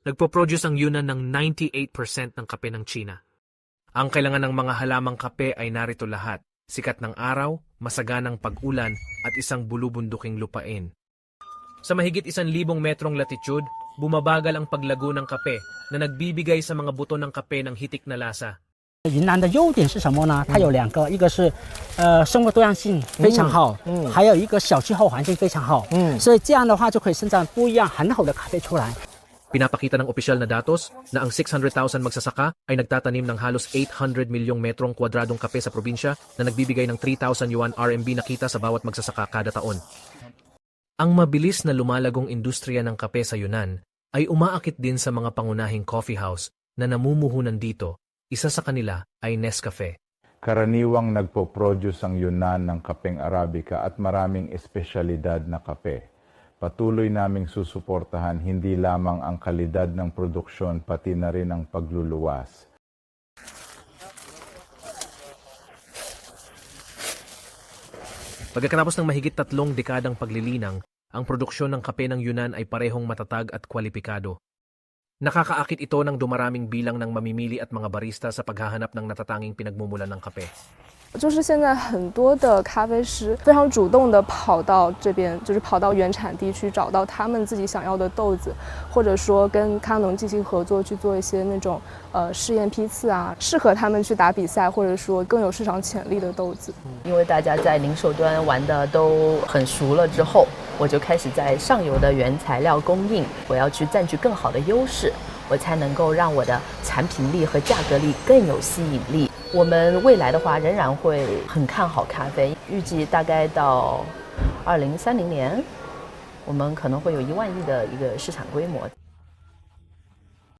Nagpo-produce ang Yunnan ng 98% ng kape ng China. Ang kailangan ng mga halamang kape ay narito lahat. Sikat ng araw, masaganang pag-ulan, at isang bulubunduking lupain. Sa mahigit isang libong metrong latitude, bumabagal ang paglago ng kape na nagbibigay sa mga buto ng kape ng hitik na lasa. 云南的优点是什么呢？它有两个，一个是呃生物多样性非常好，嗯还有一个小气候环境非常好，嗯所以这样的话就可以生产不一样很好的咖啡出来。 Pinapakita ng opisyal na datos na ang 600,000 magsasaka ay nagtatanim ng halos 800 milyong metrong kwadradong kape sa probinsya na nagbibigay ng 3,000 yuan RMB na kita sa bawat magsasaka kada taon. Ang mabilis na lumalagong industriya ng kape sa Yunnan ay umaakit din sa mga pangunahing coffee house na namumuhunan dito. Isa sa kanila ay Nescafe. Karaniwang nagpo-produce ang Yunnan ng kapeng Arabica at maraming espesyalidad na kape. Patuloy naming susuportahan hindi lamang ang kalidad ng produksyon pati na rin ang pagluluwas. Pagkatapos ng mahigit tatlong dekadang paglilinang, ang produksyon ng kape ng Yunnan ay parehong matatag at kwalipikado. Nakakaakit ito ng dumaraming bilang ng mamimili at mga barista sa paghahanap ng natatanging pinagmumulan ng kape. 就是现在很多的咖啡师非常主动的跑到这边，就是跑到原产地去找到他们自己想要的豆子，或者说跟康农进行合作去做一些那种呃试验批次啊，适合他们去打比赛，或者说更有市场潜力的豆子。因为大家在零售端玩的都很熟了之后，我就开始在上游的原材料供应，我要去占据更好的优势，我才能够让我的产品力和价格力更有吸引力。我们未来的话仍然会很看好咖啡，预计大概到二零三零年，我们可能会有一万亿的一个市场规模。